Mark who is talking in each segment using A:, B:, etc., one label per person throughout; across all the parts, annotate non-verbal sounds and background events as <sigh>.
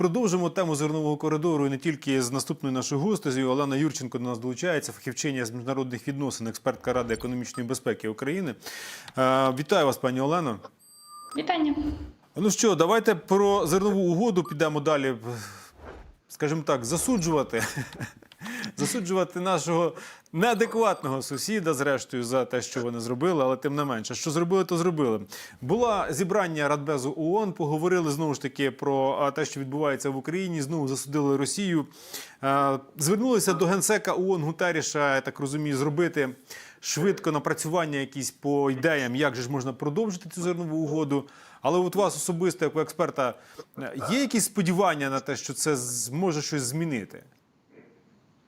A: продовжимо тему зернового коридору і не тільки з наступною нашою гостею. Олена Юрченко до нас долучається, фахівчиня з міжнародних відносин, експертка Ради економічної безпеки України. Е, Вітаю вас, пані Олено.
B: Вітання.
A: Ну що, давайте про зернову угоду підемо далі. Скажімо так, засуджувати. Засуджувати нашого неадекватного сусіда, зрештою, за те, що вони зробили, але тим не менше, що зробили, то зробили. Було зібрання Радбезу ООН, поговорили знову ж таки про те, що відбувається в Україні. Знову засудили Росію. Е, Звернулися до генсека ООН Гутеріша, я так розумію, зробити швидко напрацювання якісь по ідеям, як же ж можна продовжити цю зернову угоду. Але от у вас особисто, як у експерта, е, є якісь сподівання на те, що це зможе щось змінити?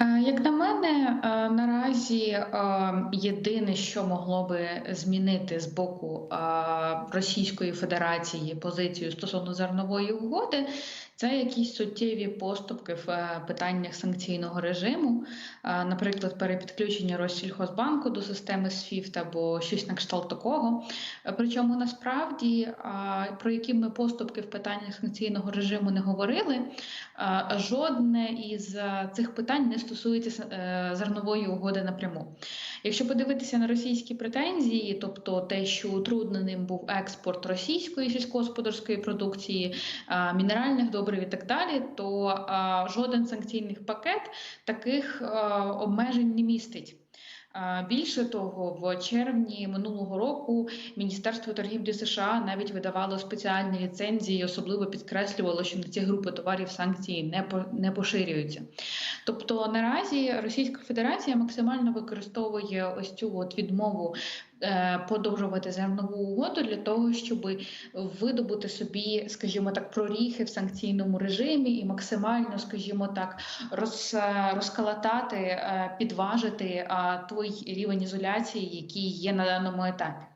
B: Як на мене, е, наразі е, єдине, що могло би змінити з боку е, Російської Федерації позицію стосовно зернової угоди, це якісь суттєві поступки в е, питаннях санкційного режиму, Е, наприклад, перепідключення Россільхозбанку до системи SWIFT або щось на кшталт такого. Е, Причому насправді е, про які ми поступки в питаннях санкційного режиму не говорили, е, жодне із е, цих питань не стосується е, зернової угоди напряму. Якщо подивитися на російські претензії, тобто те, що утрудненим був експорт російської сільськогосподарської продукції, е, мінеральних добрив і так далі, то е, жоден санкційний пакет таких обмежень не містить. Більше того, в червні минулого року Міністерство торгівлі США навіть видавало спеціальні ліцензії, особливо підкреслювало, що на ці групи товарів санкції не не поширюються. Тобто наразі Російська Федерація максимально використовує ось цю от відмову подовжувати зернову угоду для того, щоб видобути собі, скажімо так, проріхи в санкційному режимі і максимально, скажімо так, роз, е, розкалатати, е, підважити е, той рівень ізоляції, який є на даному етапі.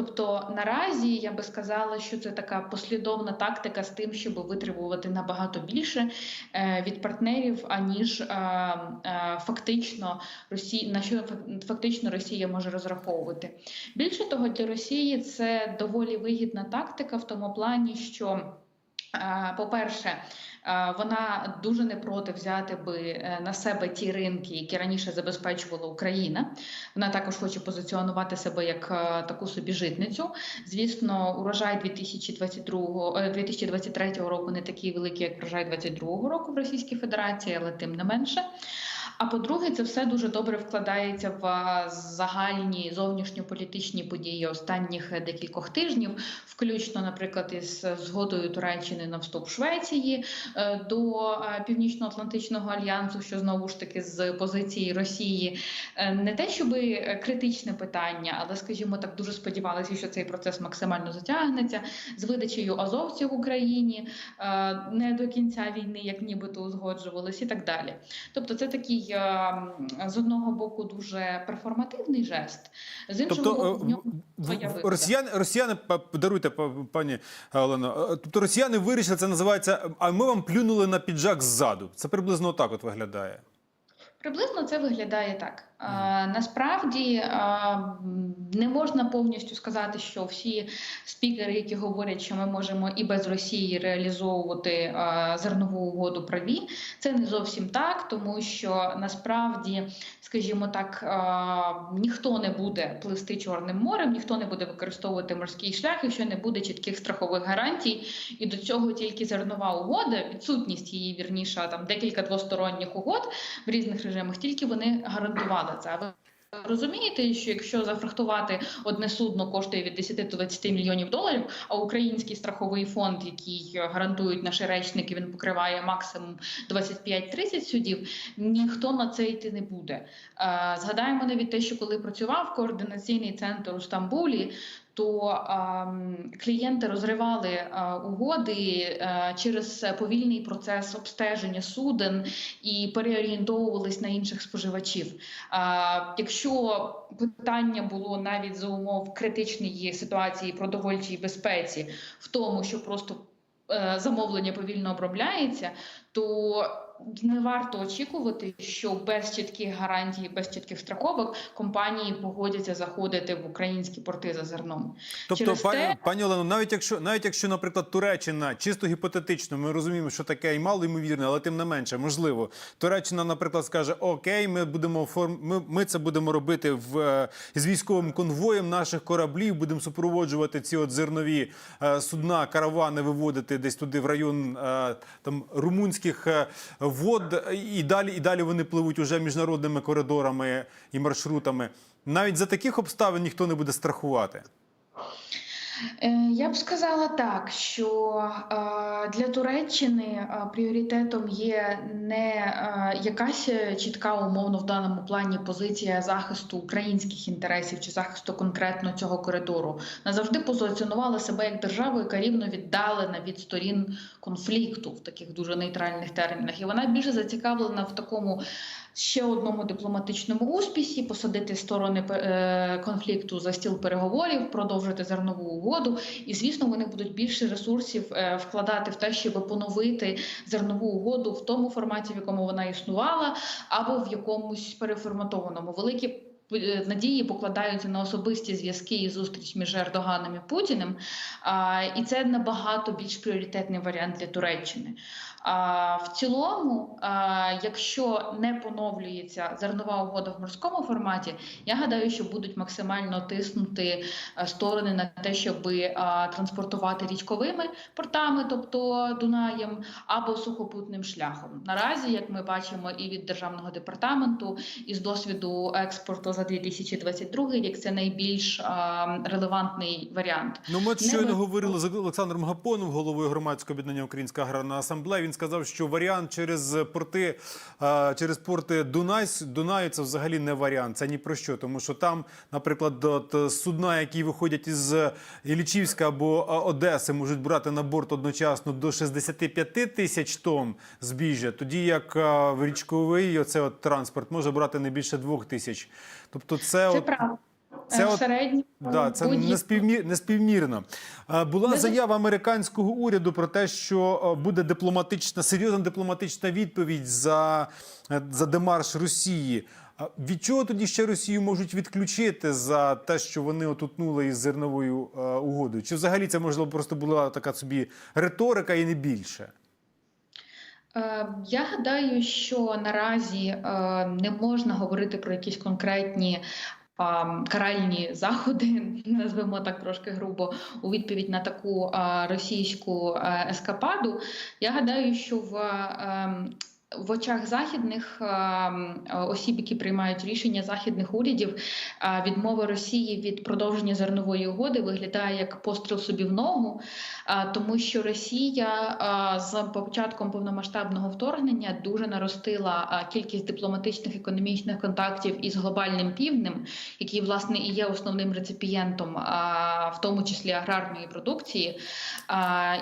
B: Тобто наразі я би сказала, що це така послідовна тактика з тим, щоб витребувати набагато більше е, від партнерів, аніж е, е, фактично Росія на що фактично Росія може розраховувати. Більше того, для Росії це доволі вигідна тактика в тому плані, що. Е, По-перше, е, вона дуже не проти взяти би е, на себе ті ринки, які раніше забезпечувала Україна. Вона також хоче позиціонувати себе як таку собі житницю. Звісно, урожай 2022, е, 2023 року не такий великий, як урожай 2022 року в Російській Федерації, але тим не менше. А по-друге, це все дуже добре вкладається в е, загальні зовнішньополітичні події останніх е, декількох тижнів, включно, наприклад, із згодою Туреччини на вступ Швеції е, до е, Північно-Атлантичного альянсу, що знову ж таки з позиції Росії Е, не те, щоб критичне питання, але, скажімо так, дуже сподівалися, що цей процес максимально затягнеться з видачею азовців в Україні е, не до кінця війни, як нібито узгоджувалися, і так далі. Тобто, це такий е, з одного боку дуже перформативний жест, з іншого
A: Тобто
B: боку, в
A: е, в-
B: вигода.
A: росіяни, росіяни подаруйте, пані Олено. е, Тобто росіяни вирішили, це називається, а ми вам плюнули на піджак ззаду. Це приблизно так от виглядає.
B: Приблизно це виглядає так. А, насправді а, не можна повністю сказати, що всі спікери, які говорять, що ми можемо і без Росії реалізовувати а, зернову угоду праві, це не зовсім так, тому що насправді, скажімо так, а, ніхто не буде пливсти Чорним морем, ніхто не буде використовувати морський шлях, якщо не буде чітких страхових гарантій. І до цього тільки зернова угода, відсутність її вірніше, там декілька двосторонніх угод в різних режимах, тільки вони гарантували це. Ви розумієте, що якщо зафрахтувати одне судно коштує від 10 до 20 мільйонів доларів, а український страховий фонд, який гарантують наші речники, він покриває максимум 25-30 судів, ніхто на це йти не буде. Е, Згадаємо навіть те, що коли працював координаційний центр у Стамбулі, то клієнти розривали е, угоди е, через повільний процес обстеження суден і переорієнтовувались на інших споживачів. Е, якщо питання було навіть за умов критичної ситуації продовольчій безпеці, в тому, що просто замовлення повільно обробляється, то не варто очікувати, що без чітких гарантій, без чітких страховок компанії погодяться заходити в українські порти за зерном.
A: Тобто,
B: Через
A: пані,
B: те-
A: пані Олено, навіть якщо навіть якщо, наприклад, Туреччина чисто гіпотетично, ми розуміємо, що таке і мало ймовірне, але тим не менше, можливо, Туреччина, наприклад, скаже: Окей, ми будемо форм... ми, ми це будемо робити в е, з військовим конвоєм наших кораблів, будемо супроводжувати ці от зернові е, судна, каравани виводити десь туди в район е, там румунських вод, і далі і далі вони пливуть уже міжнародними коридорами і маршрутами. Навіть за таких обставин ніхто не буде страхувати.
B: Е, Я б сказала так, що е, для Туреччини е, пріоритетом є не якась чітка умовно в даному плані позиція захисту українських інтересів чи захисту конкретно цього коридору. Назавжди позиціонувала себе як державу, яка рівно віддалена від сторін конфлікту в таких дуже нейтральних термінах. І вона більше зацікавлена в такому ще одному дипломатичному успісі, посадити сторони е, конфлікту за стіл переговорів, продовжити зернову угоду. І звісно, вони будуть більше ресурсів е, вкладати в те, щоб поновити зернову угоду в тому форматі, в якому вона існувала, або в якомусь переформатованому. Великі Надії покладаються на особисті зв'язки і зустріч між Ердоганом і Путіним, і це набагато більш пріоритетний варіант для Туреччини. А в цілому, якщо не поновлюється зернова угода в морському форматі, я гадаю, що будуть максимально тиснути сторони на те, щоб транспортувати річковими портами, тобто Дунаєм, або сухопутним шляхом. Наразі, як ми бачимо, і від державного департаменту, і з досвіду експорту за 2022 рік, це найбільш а, релевантний варіант.
A: Ну, ми
B: Не
A: щойно
B: ви-
A: говорили з Олександром Гапоном, головою громадського об'єднання Українська аграрна асамблея. Він сказав, що варіант через порти, через порти Дунай, Дунаю це взагалі не варіант. Це ні про що. Тому що там, наприклад, от, судна, які виходять із Іллічівська або Одеси, можуть брати на борт одночасно до 65 тисяч тонн збіжжя, тоді як в річковий оце от транспорт може брати не більше двох тисяч. Тобто, це,
B: Це
A: от,
B: правда.
A: це
B: Е,
A: от-
B: в середньому
A: Да, це
B: будь-які-
A: неспівмір, неспівмірно. Е, Була заява американського уряду про те, що е, буде дипломатична, серйозна дипломатична відповідь за, за демарш Росії. Від чого тоді ще Росію можуть відключити за те, що вони отутнули із зерновою угодою? Чи взагалі це можливо просто була така собі риторика і не більше?
B: Е, Я гадаю, що наразі е, не можна говорити про якісь конкретні. Каральні заходи, <laughs> назвемо так трошки грубо, у відповідь на таку російську ескападу. Я гадаю, що в, ем, в очах західних ем, осіб, які приймають рішення західних урядів, а, відмова Росії від продовження зернової угоди виглядає як постріл собі в ногу, тому що Росія з початком повномасштабного вторгнення дуже наростила кількість дипломатичних економічних контактів із глобальним півднем, який власне і є основним реципієнтом, в тому числі аграрної продукції.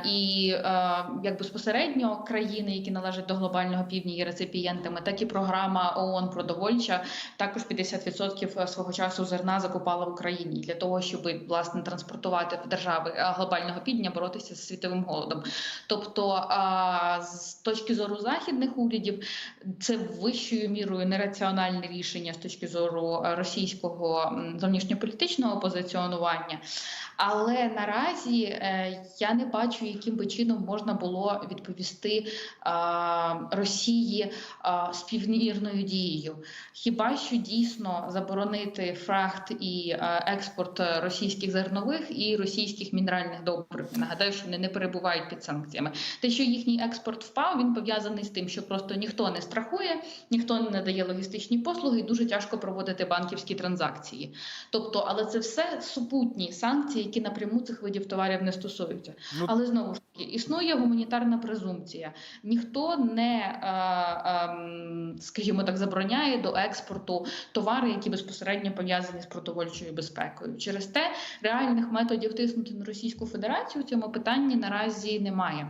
B: І а, як безпосередньо країни, які належать до глобального півдня, є реципієнтами, так і програма ООН продовольча також 50% свого часу зерна закупала в Україні для того, щоб власне транспортувати в держави глобального півдня, боротися з світовим голодом. Тобто, з точки зору західних урядів, це вищою мірою нераціональне рішення з точки зору е, російського зовнішньополітичного позиціонування. Але наразі е, я не бачу, яким би чином можна було відповісти Росії а, співмірною дією. Хіба що дійсно заборонити фрахт і е, експорт російських зернових і російських мінеральних добрив? Нагадаю, що вони не перебувають під санкціями. Те, що їхній експорт впав, він пов'язаний з тим, що просто ніхто не страхує, ніхто не надає логістичні послуги, і дуже тяжко проводити банківські транзакції. Тобто, але це все супутні санкції, які напряму цих видів товарів не стосуються.
A: Ну,
B: Але знову ж таки існує гуманітарна презумпція. Ніхто не, е, ем, скажімо так, забороняє до експорту товари, які безпосередньо пов'язані з продовольчою безпекою. Через те реальних методів тиснути на Російську Федерацію в цьому питанні наразі немає.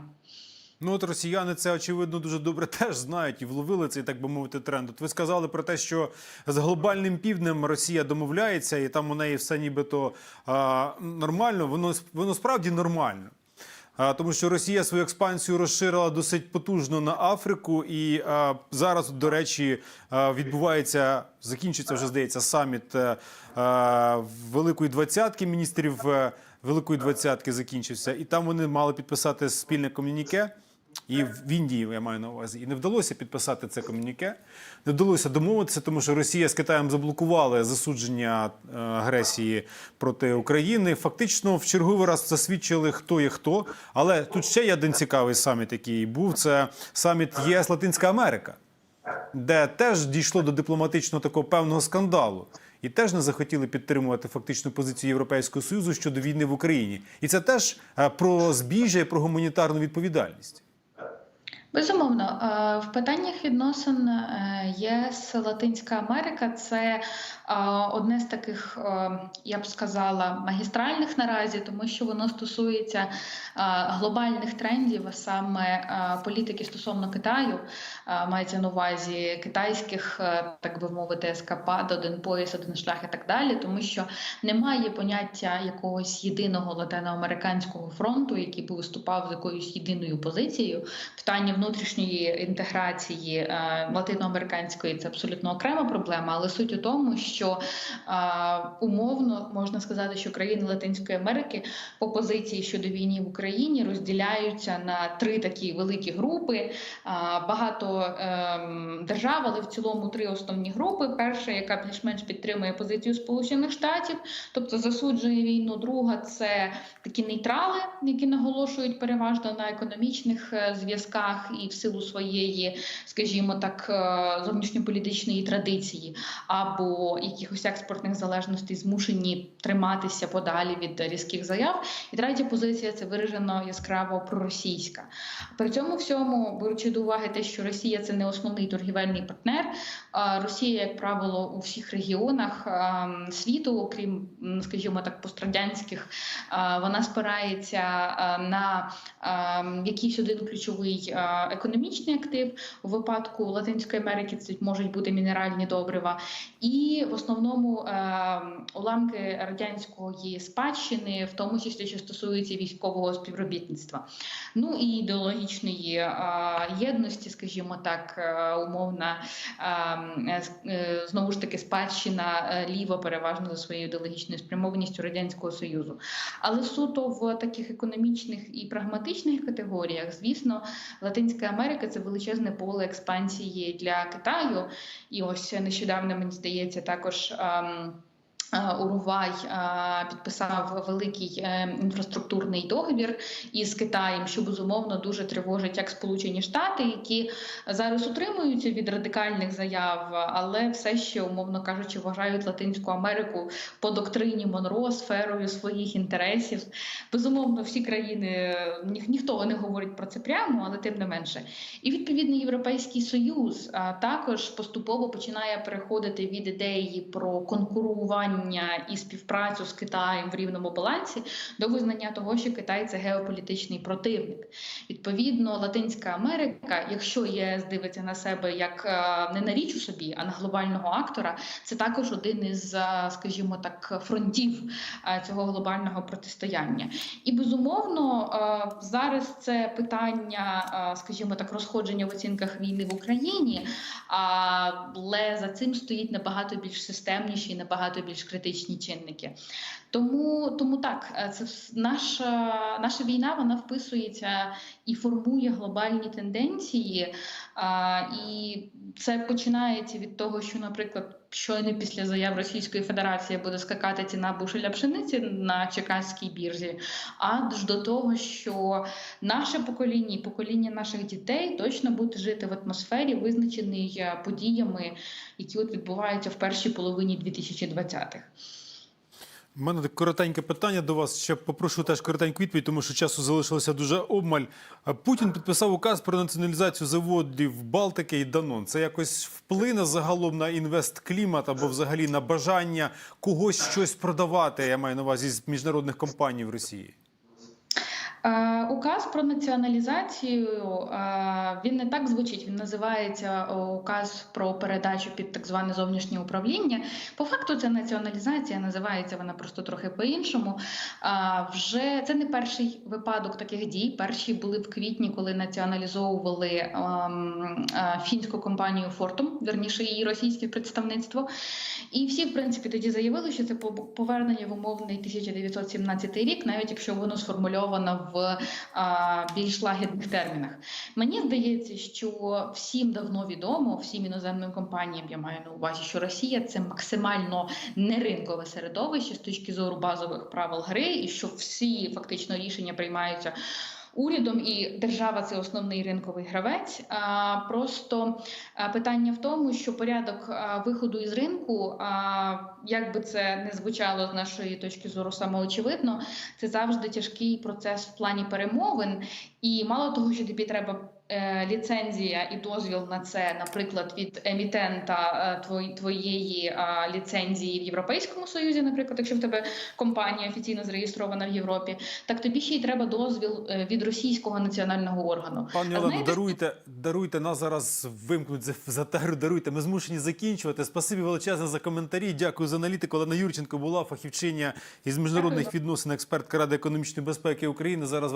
A: Ну от росіяни це очевидно дуже добре <laughs> теж знають і вловили цей, так би мовити, тренд. От ви сказали про те, що з глобальним півднем Росія домовляється, і там у неї все нібито а, нормально. Воно воно справді нормально. Тому що Росія свою експансію розширила досить потужно на Африку, і а, зараз, до речі, а, відбувається, закінчиться вже здається саміт е, а, Великої двадцятки міністрів е, Великої двадцятки закінчився, і там вони мали підписати спільне ком'юніке. І в Індії я маю на увазі, і не вдалося підписати це ком'юніке. Не вдалося домовитися, тому що Росія з Китаєм заблокували засудження е, агресії проти України. Фактично, в черговий раз засвідчили, хто є хто. Але тут ще є один цікавий саміт, який був. Це саміт ЄС Латинська Америка, де теж дійшло до дипломатичного такого певного скандалу. І теж не захотіли підтримувати фактичну позицію Європейського союзу щодо війни в Україні. І це теж е, про збіжжя і про гуманітарну відповідальність.
B: Безумовно, е, в питаннях відносин е, ЄС Латинська Америка. Це е, одне з таких, я б сказала, магістральних наразі, тому що воно стосується глобальних трендів, а саме політики стосовно Китаю, мається на увазі китайських, так би мовити, ескапад, один пояс, один шлях і так далі, тому що немає поняття якогось єдиного латиноамериканського фронту, який би виступав з якоюсь єдиною позицією. Питання внутрішньої інтеграції е, латиноамериканської це абсолютно окрема проблема, але суть у тому, що е, умовно можна сказати, що країни Латинської Америки по позиції щодо війни в Україні розділяються на три такі великі групи. Е, Багато ем, держав, але в цілому три основні групи. Перша, яка більш-менш підтримує позицію Сполучених Штатів, тобто засуджує війну. Друга це такі нейтрали, які наголошують переважно на економічних е, і в силу своєї, скажімо так, е, зовнішньополітичної традиції або якихось експортних залежностей змушені триматися подалі від різких заяв. І третя позиція це виражено яскраво проросійська. При цьому всьому, беручи до уваги те, що Росія це не основний торгівельний партнер. Росія, як правило, у всіх регіонах світу, окрім, скажімо так, пострадянських, вона спирається на якийсь один ключовий економічний актив. У випадку Латинської Америки це можуть бути мінеральні добрива, і в основному уламки радянської спадщини, в тому числі, що стосується військового співробітництва. Ну і ідеологічної єдності, скажімо так, е, умовна е, е, знову ж таки спадщина е, ліва переважно за своєю ідеологічною спрямованістю радянського союзу. Але суто в таких економічних і прагматичних категоріях, звісно, Латинська Америка це величезне поле експансії для Китаю. І ось нещодавно мені здається також. ам, е, Уругвай е, підписав великий е, інфраструктурний договір із Китаєм, що безумовно дуже тривожить як Сполучені Штати, які зараз утримуються від радикальних заяв, але все ще, умовно кажучи, вважають Латинську Америку по доктрині Монро сферою своїх інтересів. Безумовно, всі країни ні, ніхто не говорить про це прямо, але тим не менше. І відповідно Європейський Союз також поступово починає переходити від ідеї про конкурування і співпрацю з Китаєм в рівному балансі до визнання того, що Китай це геополітичний противник. Відповідно, Латинська Америка, якщо ЄС дивиться на себе як е, не на річ у собі, а на глобального актора, це також один із, е, скажімо так, фронтів е, цього глобального протистояння. І безумовно зараз це питання, скажімо так, розходження в оцінках війни в Україні, але за цим стоїть набагато більш системніші, набагато більш критичні чинники. Тому, тому так, е, це наша, наша війна вона вписується і формує глобальні тенденції. І це починається від того, що, наприклад, щойно після заяв Російської Федерації буде скакати ціна бушеля пшениці на Чекаській біржі, аж до того, що наше покоління і покоління наших дітей точно буде жити в атмосфері, визначеній е, подіями, які от відбуваються в першій половині 2020-х.
A: У мене коротеньке питання до вас. Ще попрошу теж коротеньку відповідь, тому що часу залишилося дуже обмаль. Путін підписав указ про націоналізацію заводів Балтики і Данон. Це якось вплине загалом на інвестклімат або взагалі на бажання когось щось продавати. Я маю на увазі з міжнародних компаній в Росії.
B: Указ про націоналізацію він не так звучить. Він називається е, указ про передачу під так зване зовнішнє управління. По факту це націоналізація, називається вона просто трохи по-іншому. Вже це не перший випадок таких дій. Перші були в квітні, коли націоналізовували ем, е, фінську компанію Фортум, верніше її російське представництво. І всі, в принципі, тоді заявили, що це по- повернення в умовний 1917 рік, навіть якщо воно сформульовано в а, більш лагідних термінах. Мені здається, що всім давно відомо, всім іноземним компаніям, я маю на увазі, що Росія це максимально неринкове середовище з точки зору базових правил гри, і що всі фактично рішення приймаються. Урядом і держава це основний ринковий гравець. Просто питання в тому, що порядок виходу із ринку, як би це не звучало з нашої точки зору самоочевидно, це завжди тяжкий процес в плані перемовин. І мало того, що тобі треба ліцензія і дозвіл на це, наприклад, від емітента е, твоєї е, ліцензії в Європейському Союзі, наприклад, якщо в тебе компанія офіційно зареєстрована в Європі, так тобі ще й треба дозвіл е, від російського національного органу.
A: Пані Олено,
B: знаєте,
A: даруйте, даруйте, нас зараз вимкнуть за, за теру, даруйте. Ми змушені закінчувати. Спасибі величезне за коментарі. Дякую за аналітику. Олена Юрченко була фахівчиня із міжнародних
B: Дякую.
A: відносин, експертка Ради економічної безпеки України. Зараз